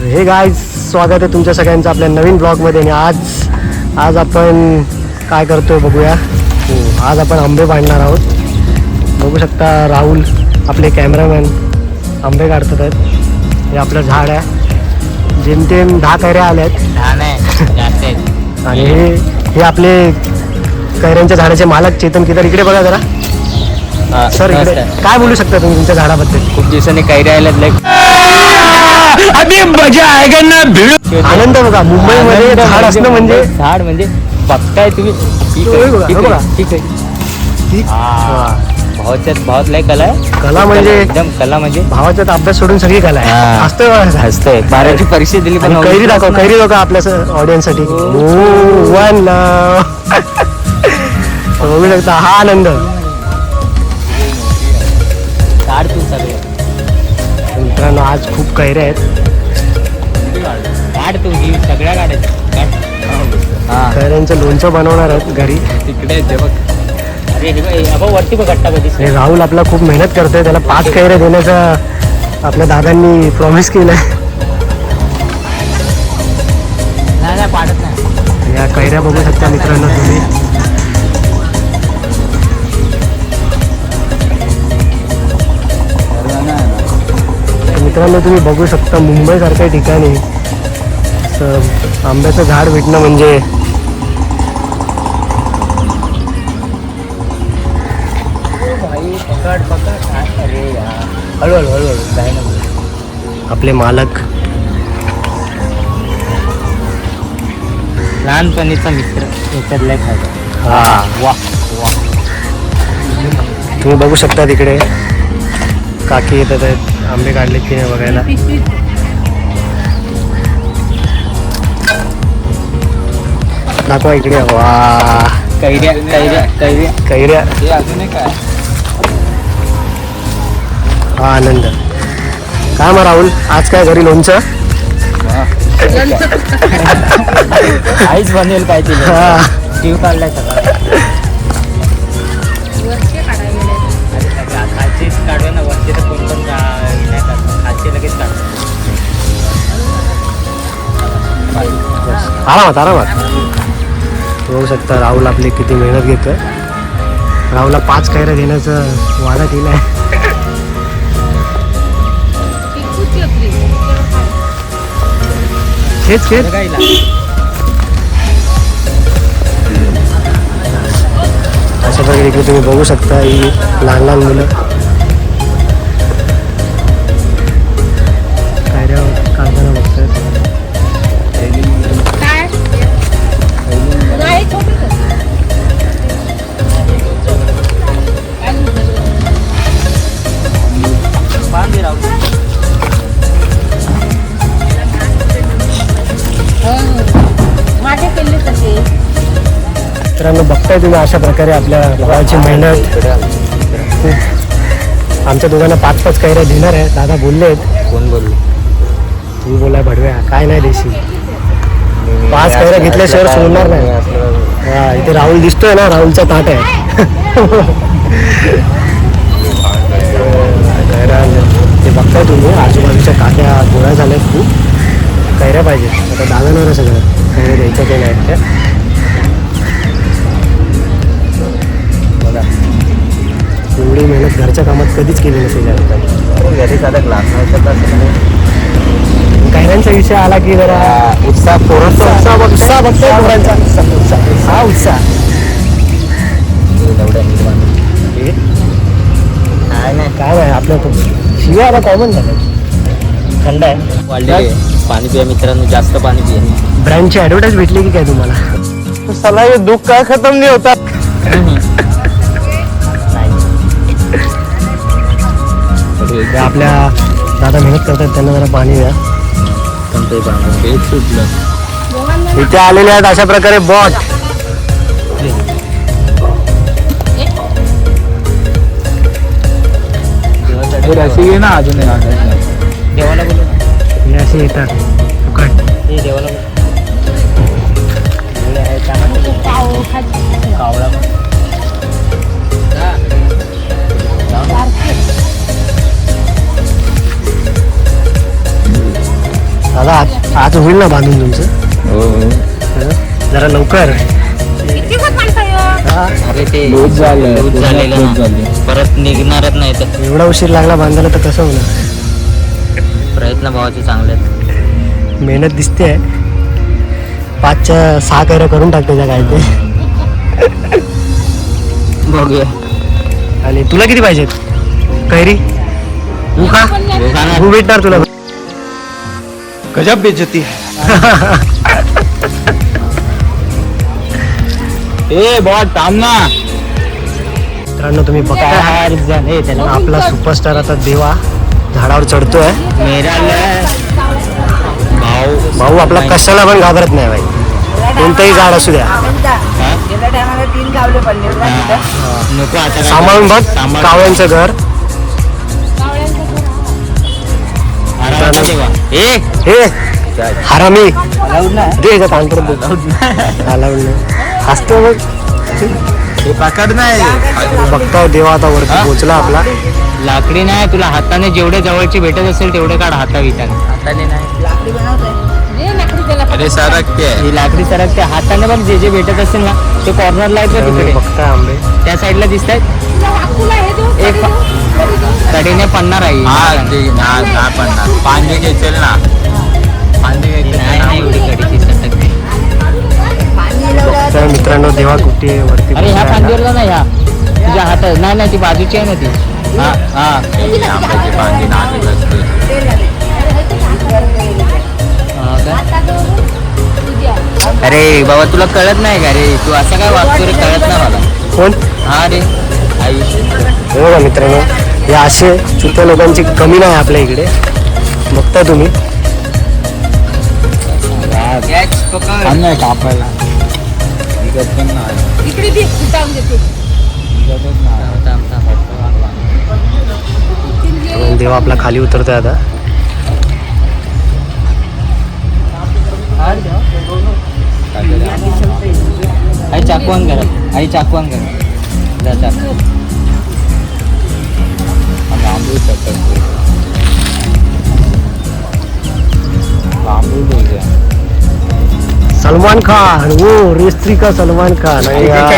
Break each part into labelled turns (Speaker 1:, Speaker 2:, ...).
Speaker 1: हे गाय स्वागत आहे तुमच्या सगळ्यांचं आपल्या नवीन ब्लॉगमध्ये आणि आज आज आपण काय करतोय बघूया. हो आज आपण आंबे पाडणार आहोत. बघू शकता राहुल आपले कॅमेरामॅन आंबे काढतात आहेत. हे आपलं झाड आहे. जेमतेम दहा कैऱ्या आल्या आहेत. आणि हे हे आपले कैऱ्यांच्या झाडाचे मालक चेतन कितर इकडे बघा जरा. सर इकडे. काय बोलू शकता तुम्ही तुमच्या झाडाबद्दल?
Speaker 2: खूप दिवसांनी कैऱ्या आल्यात लाईक
Speaker 3: अभी मजा आएगा ना भिड़ो
Speaker 1: आनंद बघा मुंबईमध्ये झाड असणं म्हणजे
Speaker 2: झाड म्हणजे बघताय तुम्ही ठीक
Speaker 1: होय
Speaker 2: आहे
Speaker 1: बघा,
Speaker 2: ठीक
Speaker 1: हे.
Speaker 2: आहे ठीक आहे
Speaker 1: ठीक
Speaker 2: हा. भावाच्यात भावात लय कला आहे
Speaker 1: कला म्हणजे-
Speaker 2: एकदम कला म्हणजे
Speaker 1: भावाचा अभ्यास सोडून सगळी कला आहे
Speaker 2: हा.
Speaker 1: असतं.
Speaker 2: हसतंय बारावी परीक्षा दिली पण
Speaker 1: कैरी दाखव कैरी दाखव आपल्या ऑडियन्ससाठी
Speaker 2: हो.
Speaker 1: वन बघू शकता हा आनंद
Speaker 2: काढ तू सगळे
Speaker 1: मित्रांनो आज खूप कैऱ्या आहेत.
Speaker 2: काढ तू ही सगळ्या हा.
Speaker 1: कैऱ्यांचं लोणचं बनवणार आहेत घरी.
Speaker 2: तिकडे वरती बघ
Speaker 1: राहुल आपला खूप मेहनत करतोय त्याला पाच कैऱ्या देण्याचा आपल्या दादांनी प्रॉमिस केलंय. या कैऱ्या बघू शकता मित्रांनो मित्रांनो तुम्ही बघू शकता मुंबईसारख्या ठिकाणी. आंब्याचं झाड भेटणं म्हणजे
Speaker 2: भाई पकड पकड अरे यार हळूहळू हळूहळू
Speaker 1: आपले मालक.
Speaker 2: लहानपणीचा मित्र आहे
Speaker 1: हा.
Speaker 2: वा वा.
Speaker 1: तुम्ही बघू शकता तिकडे. काकी येतात आहेत. आंबे काढले की नाही बघायला. दाखवा इकडे. वा.
Speaker 2: कैऱ्या कैऱ्या कैऱ्या.
Speaker 1: कैऱ्या.
Speaker 2: हे अजून
Speaker 1: हा आनंद. काय मग राहुल आज काय घरी लोणचं?
Speaker 2: आईच बनेल काय तिला?
Speaker 1: हा.
Speaker 2: जीव काढलाय सगळा.
Speaker 1: आरामात आरामात. बघू शकता राहुल आपली किती मेहनत घेतोय. राहुलला पाच कायरा देण्याचं वादा केलाय खेच खेच. अशा प्रकारे इकडे तुम्ही बघू शकता ही लहान लहान मुलं. मित्रांनो बघताय तुम्ही अशा प्रकारे आपल्या भावाची मेहनत. खूप आमच्या दोघांना पाच पाच कैऱ्या देणार आहे. दादा बोलले आहेत.
Speaker 2: कोण बोललो?
Speaker 1: तू बोलाय भडव्या. काय नाही देशी. पाच कैऱ्या घेतल्याशिवाय सोडणार नाही. हा इथे राहुल दिसतोय ना राहुलचा ताट आहे. ते बघताय तुम्ही आजूबाजूच्या काट्या गोळ्या झाल्यात खूप. कैऱ्या पाहिजे आता दादांवर आहे सगळं. कैऱ्या द्यायच्या काही नाहीत बघा. एवढी मेहनत घरच्या कामात कधीच केली नसेल या लोकांनी.
Speaker 2: घरी साधा ग्लास
Speaker 1: कैऱ्यांचा विषय आला की जरा
Speaker 2: उत्साह पोरांचा
Speaker 1: उत्साह उत्साह बघतोय. पोरांचा. हा उत्साह. हे?
Speaker 2: काय नाही.
Speaker 1: काय नाही आपल्या शिवाय कॉमन झालं थंड आहे.
Speaker 2: वाढलेली आहे. पाणी पिया मित्रांनो जास्त पाणी पिया.
Speaker 1: ब्रँडची ऍडव्हर्टाईज भेटली की काय तुम्हाला? सला हे दुःख काय खतम नाही होता. ते आपल्या दादा मेहनत करतात त्यांना जरा पाणी द्या.
Speaker 2: पण ते पाणी तेच सुटलं
Speaker 1: इथे आलेले आहेत अशा प्रकारे बॉट
Speaker 2: रसी घे ना अजून देवाला बोलू ना.
Speaker 1: हे असे येतात. फुकट
Speaker 2: हे देवाला बोलू. कावळा
Speaker 1: दादा आज आज होईल ना बांधून तुमचं?
Speaker 3: हो
Speaker 1: हं? जरा लवकर? हा,
Speaker 2: अरे ते
Speaker 3: लूज झालं
Speaker 2: लूज झालेलं
Speaker 3: लूज
Speaker 2: ना.
Speaker 3: झाली.
Speaker 2: परत निघणारच नाही तर.
Speaker 1: एवढा उशीर लागला बांधायला तर कसं होणार?
Speaker 2: प्रयत्न भावाचे चांगले आहेत.
Speaker 1: मेहनत दिसते. पाचच्या सहा कैऱ्या करून टाकते त्या काय ते
Speaker 2: बघूया.
Speaker 1: आणि तुला किती पाहिजेत? कैरी? तू खा तू भेटणार तुला.
Speaker 3: गजब बेचती ए बॉट थांब ना।
Speaker 1: मित्रांनो तुम्ही
Speaker 2: त्याला?
Speaker 1: आपला सुपरस्टार आता देवा झाडावर चढतोय.
Speaker 2: भाऊ
Speaker 1: भाऊ आपला कशाला पण घाबरत नाही भाई. कोणतंही झाड असू द्या.
Speaker 2: नको आता काय
Speaker 1: सांभाळून बघ. कावळ्यांचं घर. हरामी दे अलाउड नाही. हसतो बघ.
Speaker 3: हे पकड नाही
Speaker 1: बघताय देवा आता वरती
Speaker 2: हा?
Speaker 1: पोहोचला आपला.
Speaker 2: लाकडी नाही तुला हाताने जेवढे जवळचे भेटत असेल तेवढे काढ हाता विटाने हाताने नाही.
Speaker 3: अरे सरकते
Speaker 2: ही लाकडी सरकते हाताने पण जे जे भेटत असेल ना ते कॉर्नरला आहेत तिकडे.
Speaker 1: बघताय आंबे.
Speaker 2: त्या साईडला दिसत आहेत
Speaker 4: हे
Speaker 2: एक कडेने पन्नार आहे.
Speaker 3: हा ते ना ना पडणार पांडे घेचेल ना. पांडे घेचेल
Speaker 2: नाही नाही एवढी कडीची सटक
Speaker 1: तर मित्रांनो देवा कुठे वरती
Speaker 2: अरे ह्या फांदीवरला नाही ह्या तुझ्या हातात नाही नाही ती बाजूची आहे ना ती. हा हा.
Speaker 3: आंब्याची
Speaker 2: हा. अरे बाबा तुला कळत नाही का रे? तू असं काय वागतो रे कळत नाही मला.
Speaker 1: कोण?
Speaker 2: हा रे. आयुष्य
Speaker 1: हे मित्रांनो हे असे चुत्या लोकांची कमी नाही आपल्या इकडे. बघताय तुम्ही.
Speaker 3: थांब नाही कापायला. निघत पण नाही.
Speaker 4: इकडे दे, फुटावून देते.
Speaker 3: निघतच नाही.
Speaker 1: आणि देवा आपला खाली उतरतोय आता.
Speaker 2: आई चाकवान करा आई चाकवान करा
Speaker 1: सलमान खान. वो रेस्त्री का सलमान खान. आणि हा-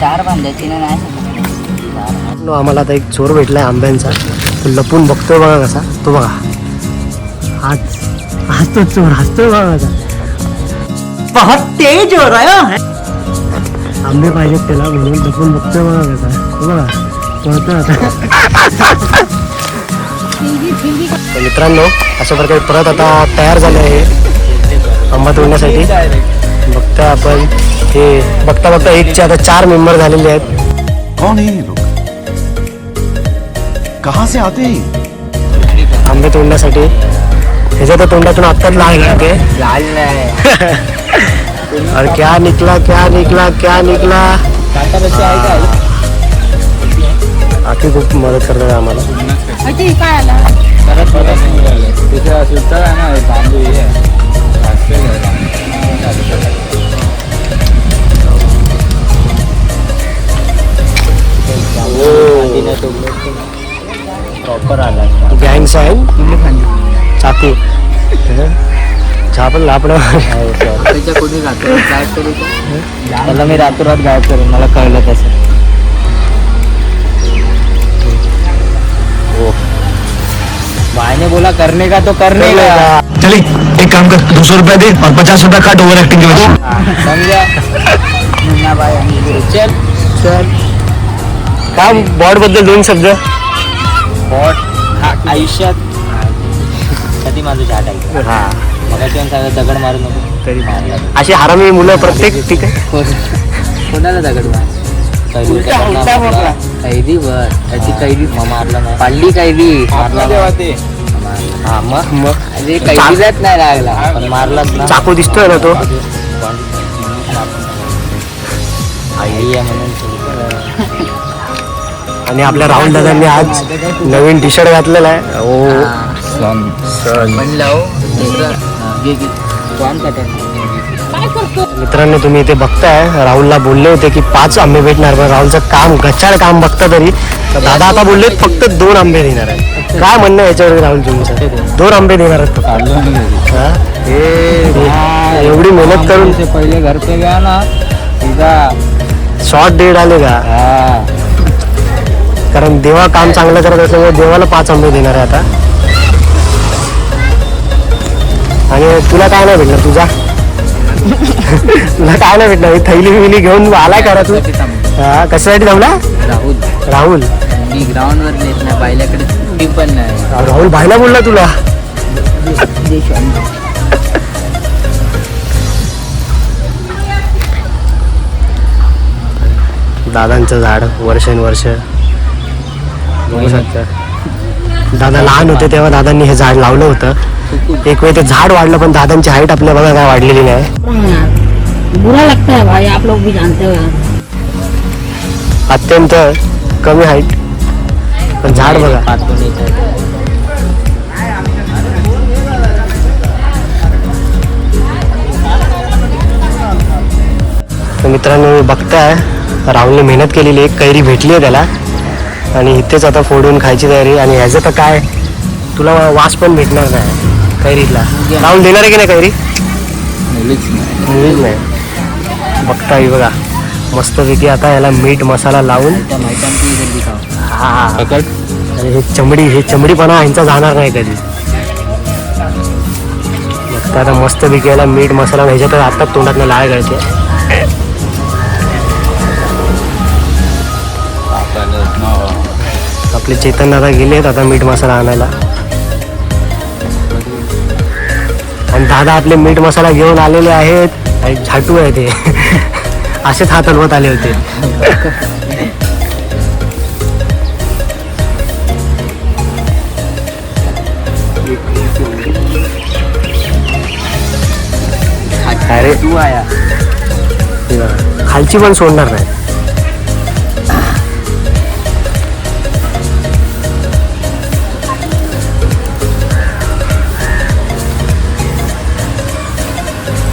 Speaker 2: चार बांधायची ना नाही.
Speaker 1: नो, आम्हाला आता एक चोर भेटलाय आंब्यांचा. तो लपून बघतोय बघा कसा. तो बघा. हाच हसतो चोर हसतोय बघा कसा. बहुत तेज हो रहा है। आंबे पाहिजेत त्याला म्हणून लपून बघतोय बघा कसा तो बघा. तर मित्रांनो अशा प्रकारे परत आता तयार झाले आहे आंबा तोडण्यासाठी. बघता आपण हे बघता बघता एकचे आता चार मेंबर झालेले आहेत.
Speaker 5: कौन है लोग कहाँ से आते हैं?
Speaker 1: आंबे तोडण्यासाठी. ह्याच्या तर तोंडातून आत्ताच लाल लागते
Speaker 2: लाल नाही.
Speaker 1: और क्या निकला क्या निकला क्या निकला. आखी खूप मदत करतात आम्हाला.
Speaker 4: काय आला?
Speaker 1: झापण लापडं
Speaker 2: त्याच्या कोणी रात्रोरात गायब करू त्याला मी रात्रोरात गायब करेन मला कळलं तसं. भाईने बोला करने का तो करने का?
Speaker 3: चलिए एक काम कर दो सौ रुपया दे और पचास रुपया काट ओवर एक्टिंग के वजह
Speaker 2: आणि गुरु. चल चल.
Speaker 1: का बॉडबद्दल दोन शब्द?
Speaker 2: बॉट हा आयुष्यात कधी माझं झाड आहे
Speaker 1: हा.
Speaker 2: मला किंवा सांगा दगड मारू नको
Speaker 1: तरी
Speaker 2: मारला.
Speaker 1: अशी हरामी मुलं प्रत्येक ठीक आहे?
Speaker 2: कोणाला दगड मार कैदी मारला. कैदी बर त्याची कैदी मग मारला नाही पाळली कैदी. मारला नाही. हा मग
Speaker 1: मग
Speaker 2: अरे कैदीलाच नाही लागला. पण मारलाच ना.
Speaker 1: चाकू दिसतोय ना तो?
Speaker 2: आई आहे म्हणून थोडं.
Speaker 1: आणि आपल्या राहुल दादांनी आज नवीन टी शर्ट घातलेला आहे. ओ.
Speaker 2: म्हणलं हो, दुसरं. घे, घे.
Speaker 1: मित्रांनो तुम्ही इथे बघताय राहुलला बोलले होते की पाच आंबे भेटणार पण राहुलचं काम गच्चाळ काम बघता तरी तर दादा आता बोलले फक्त दोन आंबे देणार आहे काय म्हणणं आहे याच्यावर राहुल तुमचं? दोन आंबे देणार आहेत फक्त. हा? हे एवढी मेहनत करून
Speaker 2: से पहिले घर पे गया ना. सीधा.
Speaker 1: शॉर्ट डेट आले का?
Speaker 2: हाँ.
Speaker 1: कारण देवा काम चांगलं करत असल्यामुळे देवाला पाच आंबे देणार आहे आता. आणि तुला काय नाही भेटणार तुझा? तुला काय नाही भेटणार थैली विली घेऊन आलाय करा तू हा कशासाठी थांबला?
Speaker 2: राहुल.
Speaker 1: राहुल.
Speaker 2: मी ग्राउंड वर नेत नाही बायल्याकडे ती पण नाही.
Speaker 1: राहुल भाईला बोलला तुला. दादांचं झाड वर्षानुवर्ष. बघू शकता दादा लहान होते तेव्हा दादांनी हे झाड लावलं होतं. एक वेळ ते झाड वाढलं पण दादांची हाईट आपल्या बघा काय वाढलेली नाही.
Speaker 4: बुरा लगता है भाई आप लोग भी जानते हो
Speaker 1: अत्यंत कमी हाईट पण झाड बघा.
Speaker 2: तर
Speaker 1: मित्रांनो बघताय राहुलने मेहनत केलेली एक कैरी भेटली आहे त्याला. आणि इथेच आता फोडून खायची तयारी. आणि ह्याचं तर काय तुला वास पण भेटणार नाही. कैरीतला राहुल देणार आहे की नाही कैरी?
Speaker 2: मुलीच नाही.
Speaker 1: बघता ही बघा. मस्तपैकी आता याला मीठ मसाला लावून. हा. आणि हे चमडी हे चमडीपणा ह्यांचा जाणार नाही कधी. बघता आता मस्तपैकी याला मीठ मसाला ह्याच्यात आता तोंडात लाळ गळते. आपले चेतन दादा गेलेत आता मीठ मसाला आणायला. आणि दादा आपले मीठ मसाला घेऊन आलेले आहेत आणि झाटू आहे ते. असेच हात हलवत आले होते. अरे.
Speaker 2: तू आया.
Speaker 1: खालची पण सोडणार नाही.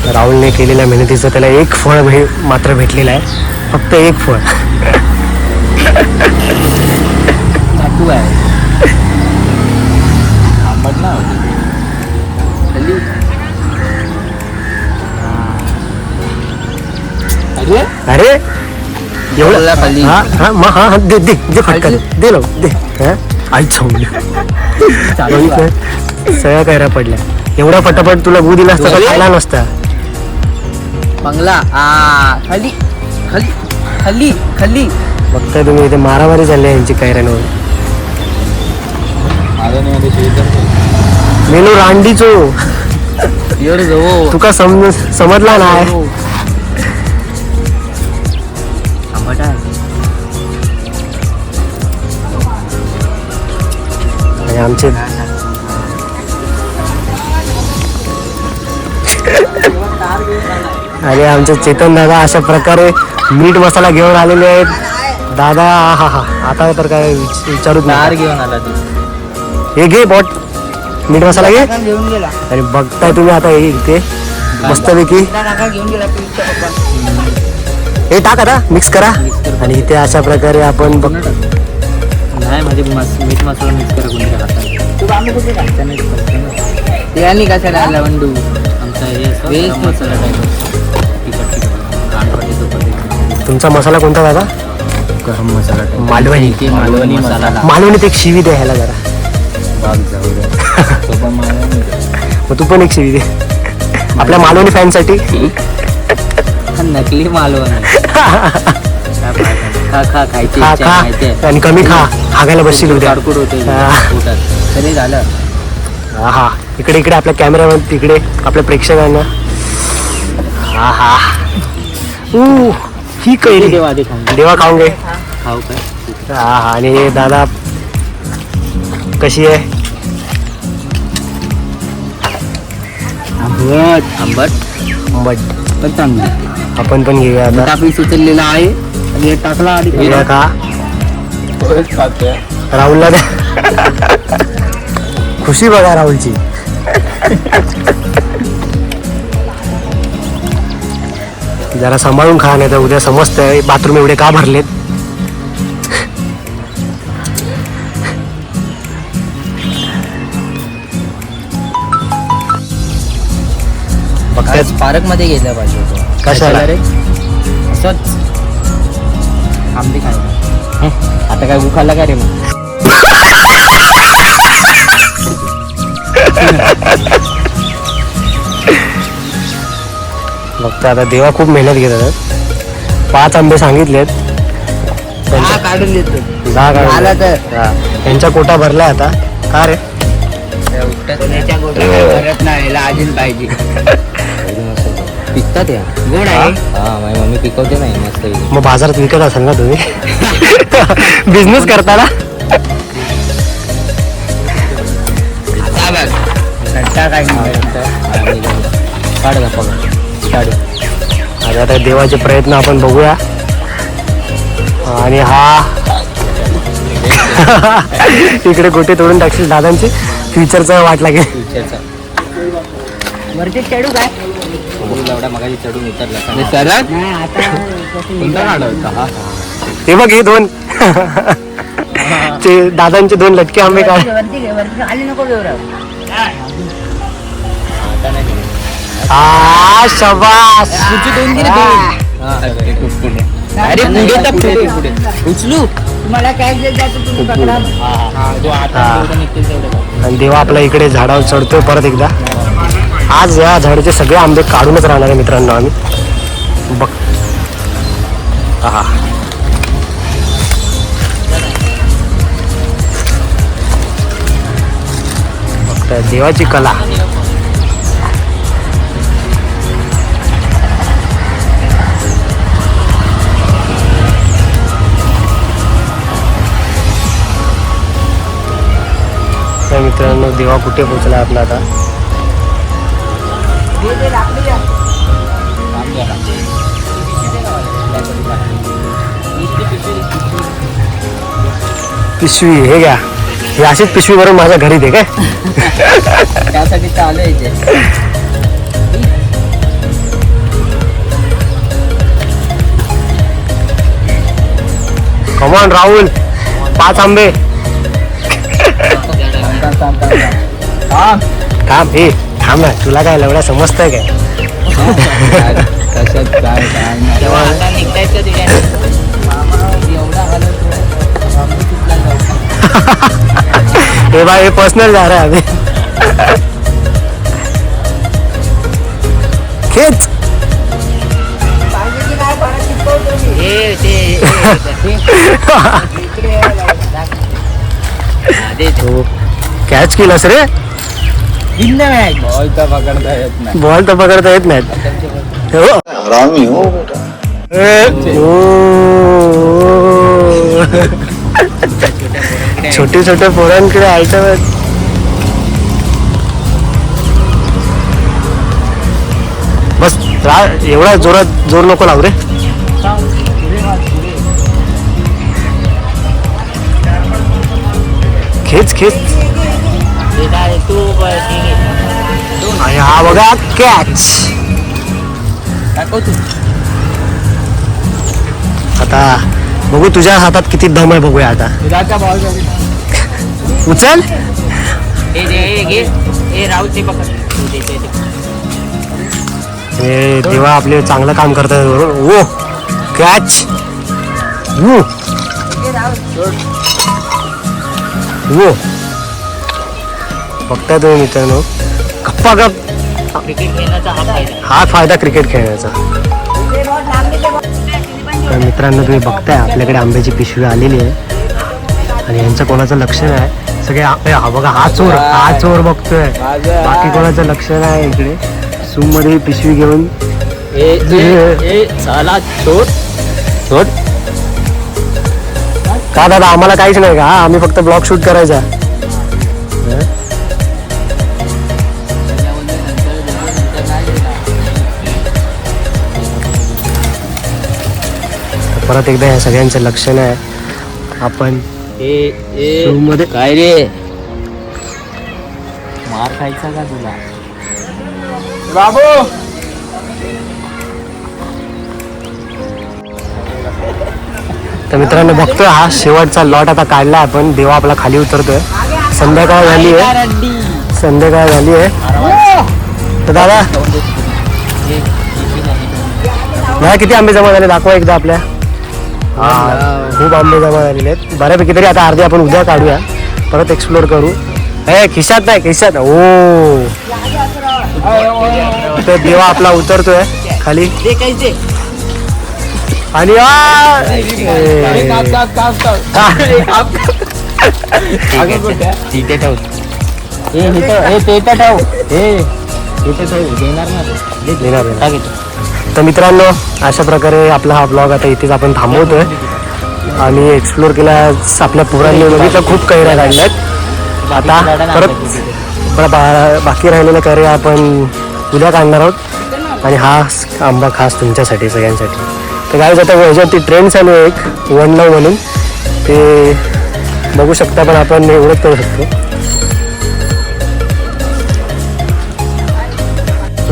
Speaker 1: राहुलने केलेल्या मेहनतीचं त्याला एक फळ भे मात्र भेटलेलं आहे. फक्त एक फळ.
Speaker 2: तू आहे. आंबट ना जल्दी अरे?
Speaker 1: अरे? एवढं. हा हा मग हा हा, दे दे दे फटकन दे लो दे. हा? आई चावली
Speaker 2: चालू आहे.
Speaker 1: सगळ्या कैऱ्या पडल्या. एवढा पटापट तुला गू दिला असता तर
Speaker 2: अरे?
Speaker 1: खाल्ला नसता.
Speaker 2: बंगला. आ खाली खाली खाली खाली.
Speaker 1: बघताय तुम्ही इथे मारामारी चालली आहे यांची कैऱ्यांवर. मेनू रांडीचो.
Speaker 2: जाऊ.
Speaker 1: तुका समज समजला आणि आमचे आणि आमचे चेतन दादा अशा प्रकारे मीठ मसाला घेऊन आलेले आहेत. दादा हा हा. आता तर काय विच- विचारूच
Speaker 2: तार
Speaker 1: नाही
Speaker 2: घेऊन आला
Speaker 1: हे घे बॉट. मीठ मसाला घे.
Speaker 2: घेऊन गेला.
Speaker 1: आणि बघताय तुम्ही आता हे इथे. मस्तपैकी.
Speaker 2: घेऊन गेला
Speaker 1: हे टाक आता मिक्स करा. आणि इथे अशा प्रकारे आपण बघ
Speaker 2: नाही म्हणजे मस मीठ मसाला मिक्स करा आला वंडू आमचा हे मसाला
Speaker 1: तुमचा मसाला कोणता दादा?
Speaker 2: गरम मसाला
Speaker 1: मालवणी.
Speaker 2: ते मालवणी मसाला
Speaker 1: मालवणीत एक शिवी द्या ह्याला जरा.
Speaker 2: जाऊ
Speaker 1: मग तू पण एक शिवी दे. आपल्या मालवणी फॅनसाठी.
Speaker 2: नकली मालवणी. खा खा खायची
Speaker 1: खा
Speaker 2: इच्छा आहे, माहिती आहे.
Speaker 1: खा आणि कमी खा. हागायला बसशील उद्या.
Speaker 2: काडकूड होते
Speaker 1: हा.
Speaker 2: पोटात. तरी झालं.
Speaker 1: हा हा इकडे इकडे आपल्या कॅमेऱ्यावर तिकडे आपल्या प्रेक्षकांना. हा हा ऊ. ही कैरी.
Speaker 2: देवा आधी खाऊन
Speaker 1: देवा खाऊन घे.
Speaker 2: खाऊ काय?
Speaker 1: हा हा आणि हे दादा कशी आहे?
Speaker 2: आंबट आंबट.
Speaker 1: बट
Speaker 2: पण चांगली.
Speaker 1: आपण पण घेऊया आता.
Speaker 2: टाकली सुचललेला आहे. आणि हे टाकला आधी
Speaker 1: घेऊया का राहुलला द्या. खुशी बघा राहुलची. जरा सांभाळून खा नाही तर उद्या समजतंय बाथरूम एवढे का भरलेत?
Speaker 2: पार्कमध्ये गेलं पाहिजे होतं.
Speaker 1: कशाला?
Speaker 2: रे? असंच. आंबे खायला आता काय उखाला का रे मग?
Speaker 1: बघतो आता देवा खूप मेहनत घेत आहेत पाच आंबे सांगितलेत. त्यांच्या-
Speaker 2: काढून देतो.
Speaker 1: दहा
Speaker 2: आला
Speaker 1: काढून
Speaker 2: तर.
Speaker 1: हा. त्यांच्या कोटा भरलाय आता. का रे?
Speaker 2: कोणाच्या गोष्ट नाही अजून पाहिजे. पिकतात या. गोड आहे. हा माझी मम्मी पिकवते नाही मस्त
Speaker 1: मग बाजारात विकत असाल ना तुम्ही? बिझनेस करताना?
Speaker 2: काय काढ का पकड काढ.
Speaker 1: आणि आता देवाचे प्रयत्न आपण बघूया. आणि हा. इकडे गोटे तोडून टाकशील दादांची. फ्युचरचा वाट लागेल.
Speaker 2: फ्युचरचा वरती चढू काय? एवढा मगाशी चढून उतरला सरळ? कोणता काढवता हा
Speaker 1: ते बघ हे दोन. ते दादांचे दोन लटके आंबे काढ.
Speaker 4: आली नको
Speaker 2: आता नाही
Speaker 1: आ शबास.
Speaker 2: दोन. दिले अरे पुढे. तर पुढे. पुढे? उचलू.
Speaker 4: मला काय जायचं तुम्ही पकडा.
Speaker 2: जो आता जेवढं निघतील तेवढं कर.
Speaker 1: आणि देवा आपल्या इकडे झाडावर चढतोय परत एकदा. आज या झाडाचे सगळे आंबे काढूनच राहणार आहे मित्रांनो आम्ही. बघ. हा. बघताय देवाची कला. तर मित्रांनो देवा कुठे पोहोचला आपला आता? पिशवी हे घ्या. ही अशीच पिशवी भरून माझ्या घरी दे काय?
Speaker 2: त्यासाठी चालू आहे
Speaker 1: कमॉन राहुल. पाच आंबे.
Speaker 2: थांब, थांब, थांब, थांब. थांब.
Speaker 1: थांब हे थांब ना तुला काय एवढा समजतंय काय
Speaker 2: कशात काय काय नाही. आता निघतायत का तुझ्या मामा एवढा कुठला जाऊ?
Speaker 1: हे बाय हे पर्सनल जा रहा है अभी खेच
Speaker 2: ए, ते- ते- ते-
Speaker 1: तो कॅच केलंस रे.
Speaker 2: बॉल तर पकडता येत नाही.
Speaker 1: बॉल तर पकडता येत नाहीत. हो.
Speaker 5: हरामी हो.
Speaker 1: छोटे छोटे पोरांकडे आयटम आहेत बस एवढा जोरात जोर नको लावू रे. खेच खेच.
Speaker 2: ते.
Speaker 1: आणि हा बघा कॅच. आता बघू तुझ्या हातात किती दम आहे बघूया आता
Speaker 2: बॉल.
Speaker 1: उचल
Speaker 2: ए, दे, ए, घे. ए, राहुल ते पकड. तू दे, दे, दे.
Speaker 1: हे देवा आपले चांगलं काम करतात बरोबर ओ कॅच वो वो बघताय तुम्ही मित्रांनो. गप्पा गप
Speaker 2: हा फायदा
Speaker 1: क्रिकेट खेळण्याचा. तर मित्रांनो तुम्ही बघताय आपल्याकडे आंब्याची पिशवी आलेली आहे. आणि यांचं कोणाचं लक्ष नाही? सगळे हा बघा हा चोर हा चोर बघतोय. बाकी कोणाचं लक्ष नाही इकडे. सूममध्ये पिशवी घेऊन. का दादा आम्हाला काहीच नाही का? आम्ही फक्त ब्लॉग शूट करायचा परत एकदा ह्या सगळ्यांचं लक्षण आहे. आपण
Speaker 2: काय रे? मार खायचा का तुला? बाबू!
Speaker 1: तर मित्रांनो बघतोय हा शेवटचा लॉट आता काढला आपण. देवा आपला खाली उतरतोय. संध्याकाळ झाली आहे. संध्याकाळ झाली आहे. तर दादा नाही किती आंबे जमा झाले. दाखवा एकदा आपल्या. हा खूप आंबे जमा झालेले आहेत. बऱ्यापैकी तरी आता अर्धे आपण उद्या काढूया. परत एक्सप्लोर करू. ए खिशात नाही खिशात. ओ. तर देवा आपला उतरतोय. खाली. आणि
Speaker 2: ठेव. हे ते ठेव. देणार ना
Speaker 1: तर मित्रांनो अशा प्रकारे आपला हा ब्लॉग आता इथेच आपण थांबवतोय. आणि एक्सप्लोर केला आपल्या पुरांनी बघितलं खूप कैऱ्या काढल्यात आता परत बा- बाकी राहिलेल्या कैऱ्या आपण उद्या काढणार आहोत. आणि हा आंबा खास तुमच्यासाठी सगळ्यांसाठी. तर काय आता ह्याच्यावरती ट्रेंड चालू आहे एक वन लव म्हणून. ते बघू शकता पण आपण एवढंच करू शकतो.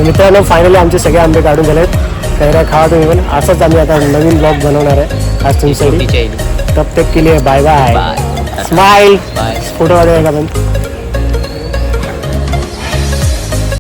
Speaker 1: मित्रांनो फायनली आमचे सगळे आंबे काढून झाले आहेत कैऱ्या खावा तुम्ही पण. असंच आम्ही आता नवीन ब्लॉग बनवणार आहे. आज तुमच्यासाठी.
Speaker 2: चायली
Speaker 1: तब तक के लिए बाय बाय स्माइल फोटो का पण